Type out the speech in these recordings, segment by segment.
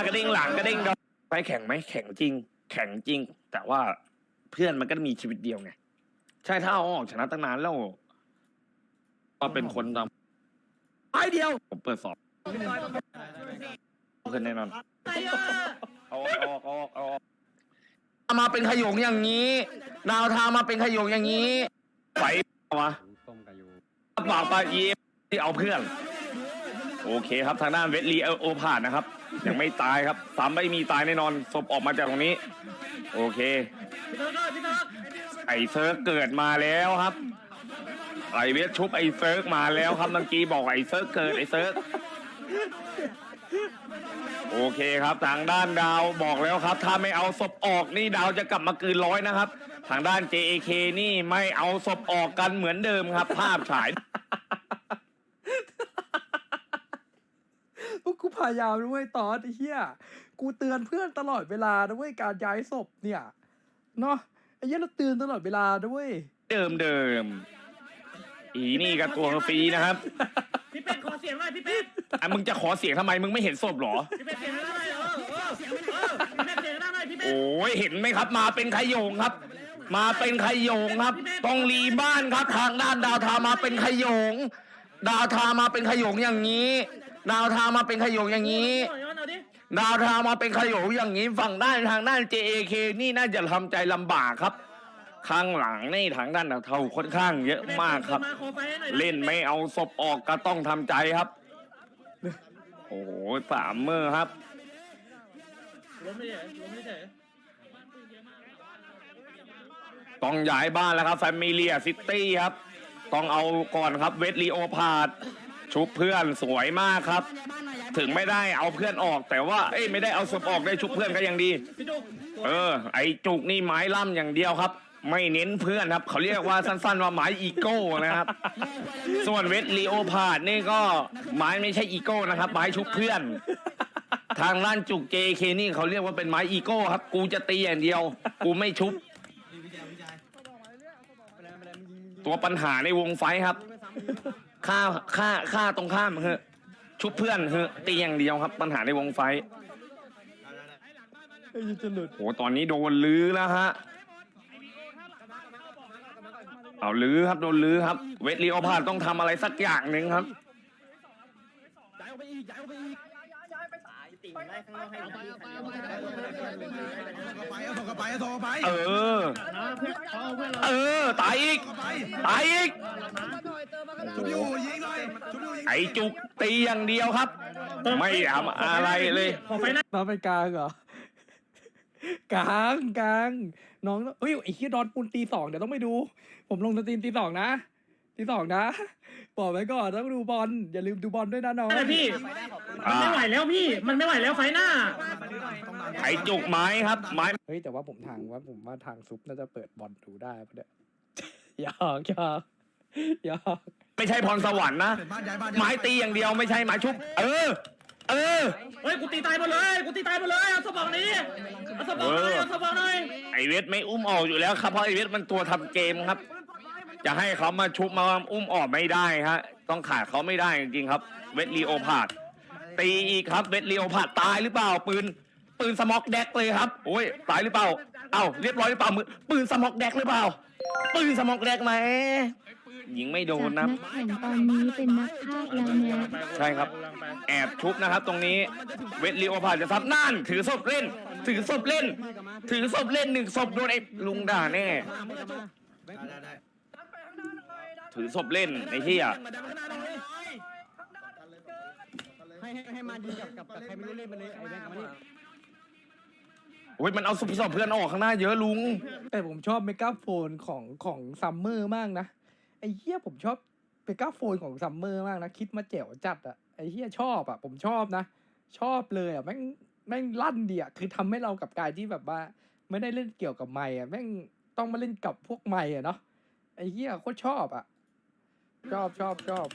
ากระเด้งหลังกระเด้งดอกไปแข่งไหมแข่งจริง แข่งจริง แต่ว่าเพื่อนมันก็มีชีวิตเดียวไงใช่ถ้าเอาออกชนะตั้งนานแล้วว่าเป็นคนทำไอเดียวผมเปิดสอบเพื่อนแน่นอนเอาออกเอาออกเอาออกมาเป็นขยงอย่างนี้ ดาวทามาเป็นขยงอย่างนี้ไปวะต้มกายูปากปลาเยี่ที่เอาเพื่อน โอเคครับทางด้านเวทลีโอพาดนะครับ ยังไม่ตายครับสามไม่มีตายแน่นอนศพออกมาจากตรงนี้ โอเคไอเซิร์กเกิดมาแล้วครับ ไอเวทชุบไอเซิร์กมาแล้วครับเมื่อกี้บอกไอเซิร์กเกิดไอเซิร์กโอเคครับทางด้านดาวบอกแล้วครับ ถ้าไม่เอาศพออกนี่ดาวจะกลับมาเกินร้อยนะครับ ทางด้าน JAK นี่ไม่เอาศพออกกันเหมือนเดิมครับ ภาพฉาย พวกกูพยายามด้วยตอนไอ้เหี้ยกูเตือนเพื่อนตลอดเวลานะเว้ยการย้ายศพเนี่ยเนาะไอ้เหี้ยเราเตือนตลอดเวลานะเว้ยเดิมเดิมอีนี่ก็ตัวฟรีนะครับพี่เป็ดขอเสียงหน่อยพี่เป็ดอะมึงจะขอเสียงทำไมมึงไม่เห็นศพเหรอพี่เป็ดเสียงหน่อยเออเออเออพี่เป็ดเสียงหน่อยพี่เป็ดโอ้ยเห็นไหมครับ มาเป็นขยงครับ มาเป็นขยงครับ ต้องรีบ้านครับ ทางด้านดาวทามาเป็นขยง ดาวทามาเป็นขยงอย่างนี้ ดาวทามาเป็นขยงอย่างนี้ย้อนเอาดิดาวทามาเป็นขยงอย่างนี้ฝั่งด้านทางด้าน JAK นี่น่าจะทำใจลำบากครับ ข้างหลังนี่ทางด้านดาวเทาค่อนข้างเยอะมากครับมาขอไฟให้หน่อยเล่นไม่เอาศพออกก็ต้องทำใจครับ โอ้โหสามมือครับล้มไม่เฉยล้มไม่เฉยต้องย้ายบ้านแล้วครับแฟมิเลียซิตี้ครับ ต้องเอาก่อนครับเวทลีโอพาด ชุบเพื่อนสวยมากครับ ถึงไม่ได้เอาเพื่อนออก แต่ว่าเอ้ยไม่ได้เอาศพออกได้ชุบเพื่อนก็ยังดี เออ ไอจุกนี่ไม้ล่ำอย่างเดียวครับ ไม่เน้นเพื่อนครับ เขาเรียกว่าสั้นๆว่าไม้อีโก้นะครับ ส่วนเวทลีโอพาดนี่ก็ไม้ไม่ใช่อีโก้นะครับไม้ชุบเพื่อน ทางด้านจุก JK นี่เขาเรียกว่าเป็นไม้อีโก้ครับ กูจะตีอย่างเดียว กูไม่ชุบ ตัวปัญหาในวงไฟครับ ฆ่าฆ่าฆ่าตรงข้ามเฮอะชุบเพื่อนเฮอะตีอย่างเดียวครับ ปัญหาในวงไฟท์ไอ้เหี้ยจะหลุดโหตอนนี้โดนลื้อแล้วฮะเอาลื้อครับโดนลื้อครับ เวทลีโอพาดต้องทำอะไรสักอย่างหนึ่งครับไป เอาส่งกระไปเอาส่งกระไปเออ เออ ตายอีก ตายอีก ชุบอยู่ยิงหน่อยชุบอยู่ยิงไอจุกตีอย่างเดียวครับ ไม่ทำอะไรเลย ขอไฟหน้ามาไปกลางเหรอ กลางกลางน้องเฮ้ยไอ้เหี้ยดอนปูนตีสองเดี๋ยวต้องไปดู ผมลงสตรีมตีสองนะตีสองนะ บอกไว้ก่อนต้องดูบอลอย่าลืมดูบอลด้วยนะน้องเลยพี่ มันไม่ไหวแล้วพี่ มันไม่ไหวแล้วไฟหน้า ไอจุกไม้ครับ ไม้เฮ้ยแต่ว่าผมทางว่าผมว่าทางซุปน่าจะเปิดบอลดูได้ปะเนี่ยหยอกหยอกหยอกไม่ใช่พรสวรรค์นะเปลี่ยนบ้านย้ายบ้านไม้ตีอย่างเดียวไม่ใช่ไม้ชุบ เออ เออ เฮ้ยกูตีตายหมดเลย กูตีตายหมดเลยเอาสมองนี้เอาสมองหน่อยเอาสมองหน่อยไอเวทไม่อุ้มออกอยู่แล้วครับเพราะไอเวทมันตัวทำเกมครับ จะให้เขามาชุบมาอุ้มออกไม่ได้ฮะ ต้องขาดเขาไม่ได้จริงๆครับ เวทลีโอพาดตีอีกครับ เวทลีโอพาดตายหรือเปล่า ปืน ปืนสมอกแดกเลยครับโอ้ยตายหรือเปล่าเอ้าเรียบร้อยหรือเปล่ามือปืนสมอกแดกหรือเปล่า ปืนสมอกแดกไหมยิงไม่โดนนะจากนักแข่งตอนนี้เป็นนักพากย์แล้วนะใช่ครับ แอบชุบนะครับตรงนี้เวทลีโอพาดจะซับนั่นถือศพเล่น ถือศพเล่น ถือศพเล่นหนึ่งศพโดนไอ้ลุงด่าแน่ ได้ได้ ถือศพเล่นไอ้เหี้ยให้ให้ให้มาดีกับกับกับใครไม่รู้เล่นมาเลยไอ้แบงค์กับมานี่โอ้ยมันเอาศพศพเพื่อนออกข้างหน้าเยอะลุง แต่ผมชอบเมกาโฟนของของซัมเมอร์มากนะ ไอ้เหี้ยผมชอบเมกาโฟนของซัมเมอร์มากนะ คิดมาแจ๋วจัดอะไอ้เหี้ยชอบอะผมชอบนะ ชอบเลยอะแม่งแม่งลั่นดีอะคือทำให้เรากับกายที่แบบว่า ไม่ได้เล่นเกี่ยวกับไม้อะแม่งต้องมาเล่นกับพวกไม้อะเนาะไอ้เหี้ยโคตรชอบอะ ชอบชอบชอบ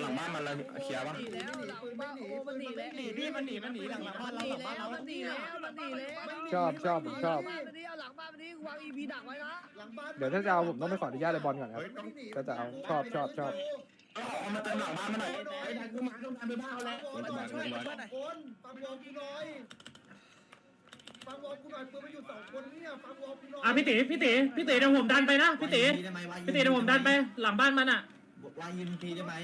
หลังบ้านมันเราเคลียร์ป่ะหนีพี่มันหนีมันหนีหลังบ้านเราหลังบ้านเรามันหนีแล้วมันหนีแล้วชอบชอบผมชอบหลังบ้านมันนี่เอาหลังบ้านมันนี่วางอีพีดักไว้นะหลังบ้านเดี๋ยวถ้าจะเอาผมต้องไปขออนุญาตเลยบอลก่อนครับก็จะเอาชอบชอบชอบเอามาเติมหลังบ้านมาหน่อยไอ้ทางกูมาต้องทำไปบ้าแล้วฟังวอลหน่อยช่วยสองคน ฟังวอลกูหน่อยฟังวอลกูหน่อยปืนมันอยู่สองคนเนี่ยฟังวอลกูหน่อยอะพี่ตีพี่ตีพี่ตีเดี๋ยวผมดันไปนะพี่ตีพี่ตีเดี๋ยวผมดันไปหลังบ้านมันอะวายยินทีได้ไหม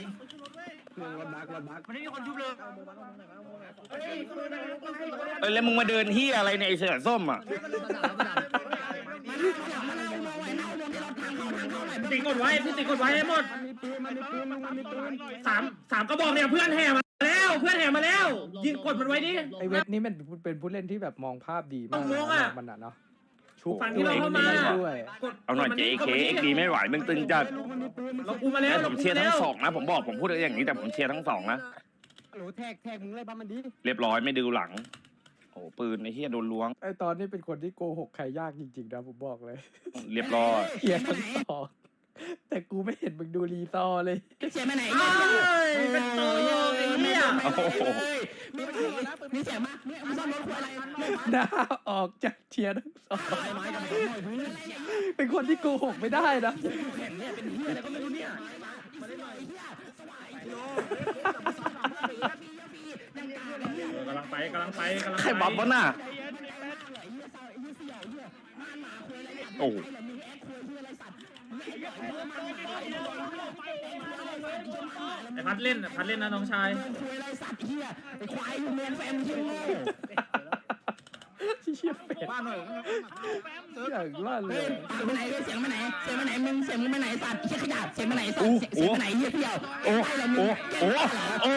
มันไม่มีคนชุบเลยเอ้ยแล้วมึงมาเดินที่อะไรในยไอ้เสือส้มอะพี่ตีกดไว้พี่ตีกดไว้ให้หมดมันมีปืนมันมีปืนมันมีปืนสามสามกระบอกเนี่ยเพื่อนแห่มาแล้ว เพื่อนแห่มาแล้วยิงกดมันไว้ดิ ไอเวทนี่มันเป็นผู้เล่นที่แบบมองภาพดีมากต้องมองอะ มันอะเนาะชุบฝั่งที่ด้วยเราเข้ามานี่ด้วย กดเอาหน่อยกดเจมัเคกดเอ็กมันดีไม่ไหวมึงตึงจัดมันมีปืนเรากูมาแล้วแต่ผมเชียร์ทั้งสองนะ ผมบอกผมพูดอย่างนี้แต่ผมเชียร์ทั้งสองนะโหลแท็กแท็กมึงเลยบ้ามันดีเรียบร้อยไม่ดูหลัง โอ้ปืนไอ้เหี้ยโดนล้วง ไอตอนนี้เป็นคนที่โกหกใครยากจริงๆนะผมบอกเลยเรียบร้อยเขียนทั้งสอง แต่กูไม่เห็นมึงดูรีซอร์เลยเสียมาไหนเอ้ยเป็นโตไอ้เหี้ยโอ้โหมีเสียมาเนี่ยมึงซ่อมรถควายอะไรหน้าออกจากเชียร์ทั้งสองเป็นคนที่โกหกไม่ได้นะกำลังไปกำลังไปกำลังไปใครบัฟวะน่ะ โอ้โหไอ้พัดเล่นพัดเล่นนะน้องชายควายอะไรสัตว์เหี้ยไอ้ควายอยู่เมืองแฟนเหี้ยโง่ที่ เชียเป็ดอย่างลั่นเลยปากไปไหนเสียงไปไหนเสียงไปไหนมึงเสียงมึงไปไหนสัตว์เหี้ยขยะเสียงไปไหนสัตว์เสียงไปไหนเหี้ยเที่ยวโอ้โอ้โอ้โอ้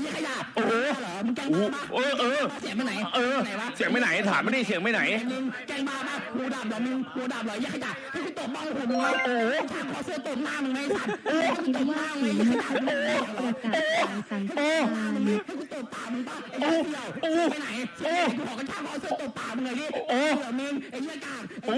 เหี้ยขยะโอ้โหเหรอมึงแกล้งโอ้บ้าโหเออเออเสียงไปไหนเออ ไหนวะเสียงไปไหนถามไม่ได้เสียงไปไหน มึงแกล้งบ้าป่ะหูดับเหรอมึงหูดับเหรอเหี้ยขยะให้กูตบบ้องหูมึงเลยโอ้ถามขอเสื้อตบหน้ามึงไหมสัตว์คิดว่าฝีมือของเราประกาศการสังกัดการให้กูตบปากมึงป่ะไอ้เหี้ยเที่ยวไปไหนเสียงไปไหนกูขอกันข้าวขอเสื้อตบปากมึงเลยดิเออมึงไอ้เหี้ยกากโอ้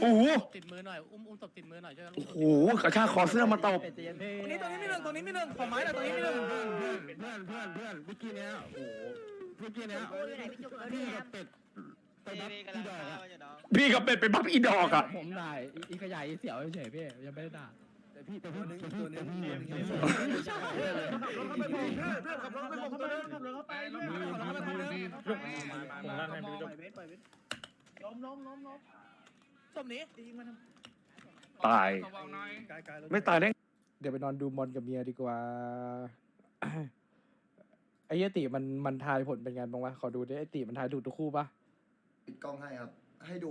โอ้โหติดมือหน่อย อุ้มอุ้มตบติดมือหน่อยช่วยกันโอ้โหกระชากคอเสื้อมาตบเป็ดเตียนเพ่ตรงนี้ตรงนี้มีหนึ่งตรงนี้มีหนึ่งของไม้น่ะตรงนี้มีหนึ่งเพื่อนเพื่อนเพื่อนเพื่อนเพื่อนเมื่อกี้เนี้ยโอ้โหเมื่อกี้เนี้ยพี่กับเป็ดไปบัฟอีดอกอะพี่กับเป็ดไปบัฟอีดอกอะผมด่าอีขยายอีเสี่ยวเฉยพี่ยังไม่ได้ด่าแต่พี่แต่พี่แต่พี่แต่พี่ผมลั่นให้พี่จบตาย ไม่ตายได้เดี๋ยวไปนอนดูบอลกับเมียดีกว่า ไอ้เหี้ยติมันมันทายผลเป็นไงบ้างวะ ขอดูดิไอ้ติมันทายถูกทุกคู่ปะ ปิดกล้องให้ครับ ให้ดู